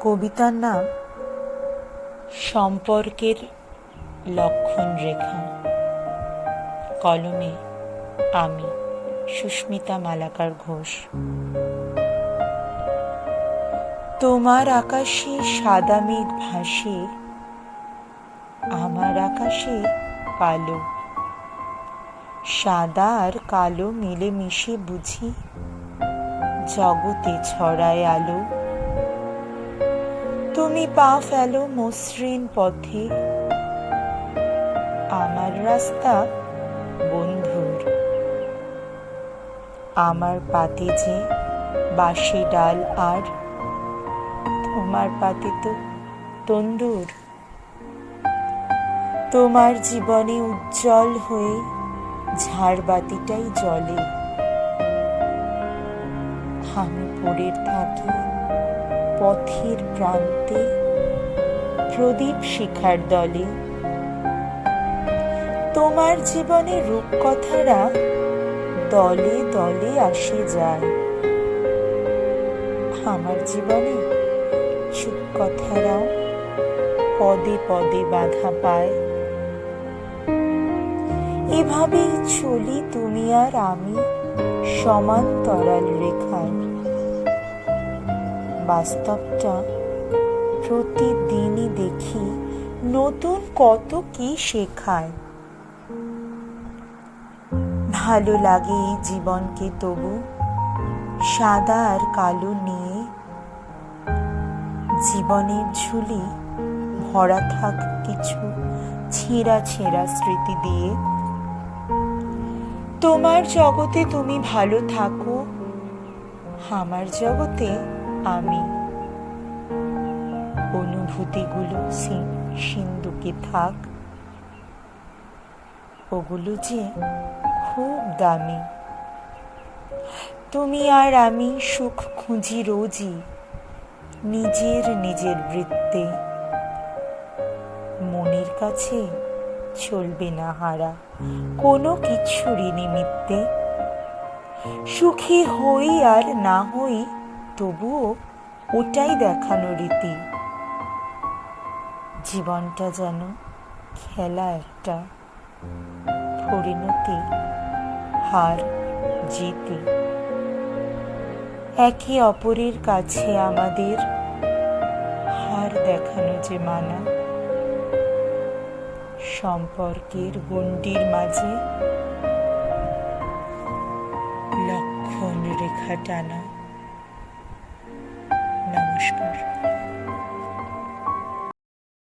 কবিতার নাম? সম্পর্কের লক্ষণ রেখা। কলমে আমি সুস্মিতা মালাকার ঘোষ। তোমার আকাশে সাদা মেঘ ভাসে, আমার আকাশে কালো। সাদা আর কালো মিলেমিশে বুঝি জগতে ছড়ায় আলো। তুমি পা ফেলো মসৃণ পথে। আমার রাস্তা বন্ধুর। আমার পাতে যে বাসি ডাল আর তোমার পাতে তো তন্দুর। তোমার জীবনে উজ্জ্বল হয়ে ঝাড়বাতিটাই জলে। আমি পড়ে থাকি। পথের প্রান্তে প্রদীপ শিখার দলে। তোমার জীবনে রূপকথারা দলে দলে আসে যায়। আমার জীবনে চুপ কথারাও পদে পদে বাধা পায়। এভাবেই চলি তুমি আর আমি সমান্তরাল রেখায়। বাস্তবটা প্রতিদিনই দেখি, নতুন কত কি শেখায়। ভালো লাগে এই জীবনকে তবু, সাদা আর কালো নিয়ে। জীবনের ঝুলি ভরা থাক কিছু ছেঁড়া ছেঁড়া স্মৃতি দিয়ে। তোমার জগতে তুমি ভালো থাকো, আমার জগতে আমি। অনুভূতিগুলো সিন্ধুকে থাক। ওগুলো যে খুব দামি। তুমি আর আমি সুখ খুঁজি রোজই নিজের নিজের বৃত্তে। মনের কাছে চলবে না হারা কোনো কিছুরই নিমিত্তে। সুখী হই আর না হই তবুও ওটাই দেখানো রীতি। জীবনটা যেন খেলা একটা পরিণতি, হার, জিতি। একে অপরের কাছে আমাদের হার দেখানো যে মানা, সম্পর্কের গণ্ডির মাঝে লক্ষণ রেখা টানা। olmamıştır.